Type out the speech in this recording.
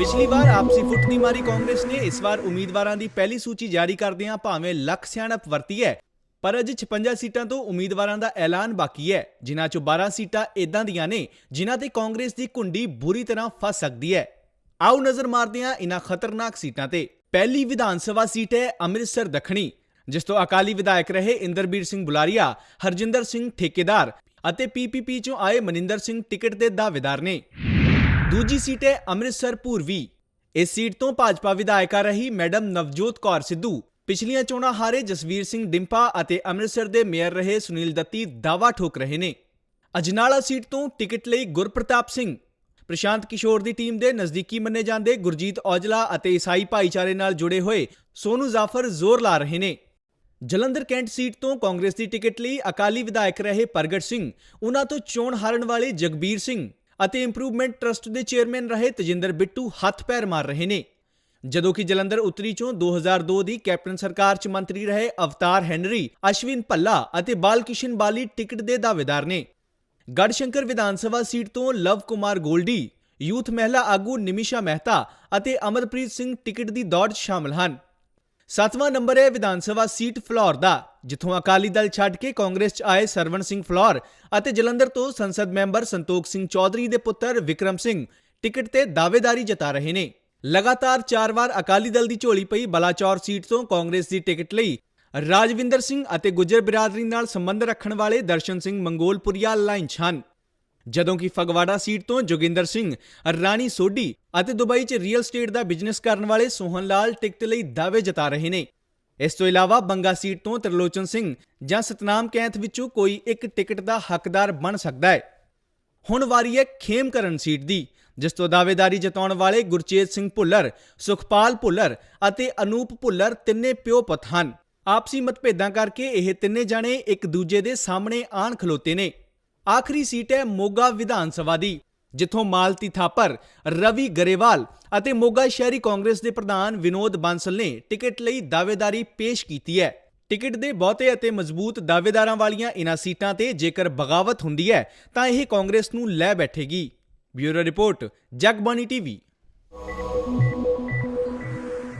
ਪਿਛਲੀ ਵਾਰ ਆਪਸੀ ਫੁੱਟ ਦੀ ਮਾਰੀ ਕਾਂਗਰਸ ਨੇ। ਇਸ ਵਾਰ ਉਮੀਦਵਾਰਾਂ ਦੀ ਪਹਿਲੀ ਸੂਚੀ ਜਾਰੀ ਕਰਦਿਆਂ ਭਾਵੇਂ ਲੱਖ ਸਿਆਣਪ ਵਰਤੀ ਹੈ, ਪਰ ਅਜੇ 56 ਸੀਟਾਂ ਤੋਂ ਉਮੀਦਵਾਰਾਂ ਦਾ ਐਲਾਨ ਬਾਕੀ ਹੈ, ਜਿਨ੍ਹਾਂ ਚੋਂ 12 ਸੀਟਾਂ ਇਦਾਂ ਦੀਆਂ ਨੇ, ਜਿਨ੍ਹਾਂ ਤੇ ਕਾਂਗਰਸ ਦੀ ਕੁੰਡੀ ਬੁਰੀ ਤਰ੍ਹਾਂ ਫਸ ਸਕਦੀ ਹੈ। ਆਓ ਨਜ਼ਰ ਮਾਰਦੇ ਹਾਂ ਇਨ੍ਹਾਂ ਖਤਰਨਾਕ ਸੀਟਾਂ ਤੇ। ਪਹਿਲੀ ਵਿਧਾਨ ਸਭਾ ਸੀਟ ਹੈ ਅੰਮ੍ਰਿਤਸਰ ਦੱਖਣੀ, ਜਿਸ ਤੋਂ ਅਕਾਲੀ ਵਿਧਾਇਕ ਰਹੇ ਇੰਦਰਬੀਰ ਸਿੰਘ ਬੁਲਾਰੀਆ, ਹਰਜਿੰਦਰ ਸਿੰਘ ਠੇਕੇਦਾਰ ਅਤੇ ਪੀਪੀਪੀ ਚੋਂ ਆਏ ਮਨਿੰਦਰ ਸਿੰਘ ਟਿਕਟ ਦੇ ਦਾਅਵੇਦਾਰ ਨੇ। ਦੂਜੀ ਸੀਟ ਹੈ ਅੰਮ੍ਰਿਤਸਰ ਪੂਰਬੀ ਇਸ ਸੀਟ ਤੋਂ ਭਾਜਪਾ ਵਿਧਾਇਕਾ ਰਹੀ ਮੈਡਮ ਨਵਜੋਤ ਕੌਰ ਸਿੱਧੂ। ਪਿਛਲੀਆਂ ਚੋਣਾਂ ਹਾਰੇ ਜਸਵੀਰ ਸਿੰਘ ਡਿੰਪਾ ਅਤੇ ਅੰਮ੍ਰਿਤਸਰ ਦੇ ਮੇਅਰ ਰਹੇ ਸੁਨੀਲ ਦੱਤੀ ਦਾਵਾ ਠੋਕ ਰਹੇ ਨੇ। ਅਜਨਾਲਾ ਸੀਟ ਤੋਂ ਟਿਕਟ ਲਈ ਗੁਰਪ੍ਰਤਾਪ ਸਿੰਘ। ਪ੍ਰਸ਼ਾਂਤ ਕਿਸ਼ੋਰ ਦੀ ਟੀਮ ਦੇ ਨਜ਼ਦੀਕੀ ਮੰਨੇ ਜਾਂਦੇ ਗੁਰਜੀਤ ਔਜਲਾ ਅਤੇ ਈਸਾਈ ਭਾਈਚਾਰੇ ਨਾਲ ਜੁੜੇ ਹੋਏ ਸੋਨੂ ਜ਼ਾਫਰ ਜ਼ੋਰ ਲਾ ਰਹੇ ਨੇ। ਜਲੰਧਰ ਕੈਂਟ ਸੀਟ ਤੋਂ ਕਾਂਗਰਸ ਦੀ ਟਿਕਟ ਲਈ ਅਕਾਲੀ ਵਿਧਾਇਕ ਰਹੇ ਪ੍ਰਗਟ ਸਿੰਘ। ਉਹਨਾਂ ਤੋਂ ਚੋਣ ਹਾਰਨ ਵਾਲੇ ਜਗਬੀਰ ਸਿੰਘ। ਅਤੇ ਇੰਪਰੂਵਮੈਂਟ ਟਰਸਟ ਦੇ ਚੇਅਰਮੈਨ ਰਹੇ ਤਜਿੰਦਰ ਬਿੱਟੂ ਹੱਥ ਪੈਰ ਮਾਰ ਰਹੇ ਨੇ। ਜਦੋਂ ਕਿ ਜਲੰਧਰ ਉੱਤਰੀ ਚੋਂ 2002 ਦੀ ਕੈਪਟਨ ਸਰਕਾਰ 'ਚ ਮੰਤਰੀ ਰਹੇ ਅਵਤਾਰ ਹੈਨਰੀ, ਅਸ਼ਵਿਨ ਭੱਲਾ ਅਤੇ ਬਾਲਕਿਸ਼ਨ ਬਾਲੀ ਟਿਕਟ ਦੇ ਦਾਅਵੇਦਾਰ ਨੇ। ਗੜਸ਼ੰਕਰ ਵਿਧਾਨ ਸਭਾ ਸੀਟ ਤੋਂ ਲਵ ਕੁਮਾਰ ਗੋਲਡੀ, ਯੂਥ ਮਹਿਲਾ ਆਗੂ ਨਿਮਿਸ਼ਾ ਮਹਿਤਾ ਅਤੇ ਅਮਰਪ੍ਰੀਤ ਸਿੰਘ ਟਿਕਟ ਦੀ ਦੌੜ 'ਚ ਸ਼ਾਮਲ ਹਨ। ਸੱਤਵਾਂ ਨੰਬਰ ਹੈ ਵਿਧਾਨ ਸਭਾ ਸੀਟ ਫਲੌਰ ਦਾ, ਜਿੱਥੋਂ ਅਕਾਲੀ ਦਲ ਛੱਡ ਕੇ ਕਾਂਗਰਸ 'ਚ ਆਏ ਸਰਵਣ ਸਿੰਘ ਫਲੌਰ ਅਤੇ ਜਲੰਧਰ ਤੋਂ ਸੰਸਦ ਮੈਂਬਰ ਸੰਤੋਖ ਸਿੰਘ ਚੌਧਰੀ ਦੇ ਪੁੱਤਰ ਵਿਕਰਮ ਸਿੰਘ ਟਿਕਟ ਤੇ ਦਾਅਵੇਦਾਰੀ ਜਤਾ ਰਹੇ ਨੇ। ਲਗਾਤਾਰ 4 ਵਾਰ ਅਕਾਲੀ ਦਲ ਦੀ ਝੋਲੀ ਪਈ ਬਲਾਚੌਰ ਸੀਟ ਤੋਂ ਕਾਂਗਰਸ ਦੀ ਟਿਕਟ ਲਈ। ਰਾਜਵਿੰਦਰ ਸਿੰਘ ਅਤੇ ਗੁੱਜਰ ਬਰਾਦਰੀ ਨਾਲ ਸੰਬੰਧ ਰੱਖਣ ਵਾਲੇ ਦਰਸ਼ਨ ਸਿੰਘ ਮੰਗੋਲਪੁਰੀਆ ਲਾਈਨ 'ਚ ਹਨ। ਜਦੋਂ ਕਿ ਫਗਵਾੜਾ ਸੀਟ ਤੋਂ ਜੋਗਿੰਦਰ ਸਿੰਘ, ਰਾਣੀ ਸੋਢੀ ਅਤੇ ਦੁਬਈ 'ਚ ਰੀਅਲ ਸਟੇਟ ਦਾ ਬਿਜ਼ਨਸ ਕਰਨ ਵਾਲੇ ਸੋਹਨ ਲਾਲ ਟਿਕਟ ਲਈ ਦਾਅਵੇ ਜਤਾ ਰਹੇ ਨੇ। ਇਸ ਤੋਂ ਇਲਾਵਾ ਬੰਗਾ ਸੀਟ ਤੋਂ ਤਰਲੋਚਨ ਸਿੰਘ ਜਾਂ ਸਤਨਾਮ ਕੈਂਥ ਵਿੱਚੋਂ ਕੋਈ ਇੱਕ ਟਿਕਟ ਦਾ ਹੱਕਦਾਰ ਬਣ ਸਕਦਾ ਹੈ। ਹੁਣ ਵਾਰੀ ਹੈ ਖੇਮਕਰਨ ਸੀਟ ਦੀ, ਜਿਸ ਤੋਂ ਦਾਅਵੇਦਾਰੀ ਜਤਾਉਣ ਵਾਲੇ ਗੁਰਚੇਤ ਸਿੰਘ ਭੁੱਲਰ, ਸੁਖਪਾਲ ਭੁੱਲਰ ਅਤੇ ਅਨੂਪ ਭੁੱਲਰ ਤਿੰਨੇ ਪਿਓ ਪੁੱਤ ਹਨ। ਆਪਸੀ ਮਤਭੇਦਾਂ ਕਰਕੇ ਇਹ ਤਿੰਨੇ ਜਾਣੇ ਇੱਕ ਦੂਜੇ ਦੇ ਸਾਹਮਣੇ ਆਣ ਖਲੋਤੇ ਨੇ। ਆਖਰੀ ਸੀਟ ਹੈ ਮੋਗਾ ਵਿਧਾਨ ਸਭਾ ਦੀ, ਜਿੱਥੋਂ ਮਾਲਤੀ ਥਾਪਰ, ਰਵੀ ਗਰੇਵਾਲ ਅਤੇ ਮੋਗਾ ਸ਼ਹਿਰੀ ਕਾਂਗਰਸ ਦੇ ਪ੍ਰਧਾਨ ਵਿਨੋਦ ਬਾਂਸਲ ਨੇ ਟਿਕਟ ਲਈ ਦਾਅਵੇਦਾਰੀ ਪੇਸ਼ ਕੀਤੀ ਹੈ। ਟਿਕਟ ਦੇ ਬਹੁਤੇ ਅਤੇ ਮਜ਼ਬੂਤ ਦਾਅਵੇਦਾਰਾਂ ਵਾਲੀਆਂ ਇਨ੍ਹਾਂ ਸੀਟਾਂ ਤੇ ਜੇਕਰ ਬਗਾਵਤ ਹੁੰਦੀ ਹੈ, ਤਾਂ ਇਹ ਕਾਂਗਰਸ ਨੂੰ ਲੈ ਬੈਠੇਗੀ। Bureau report, Jagbani TV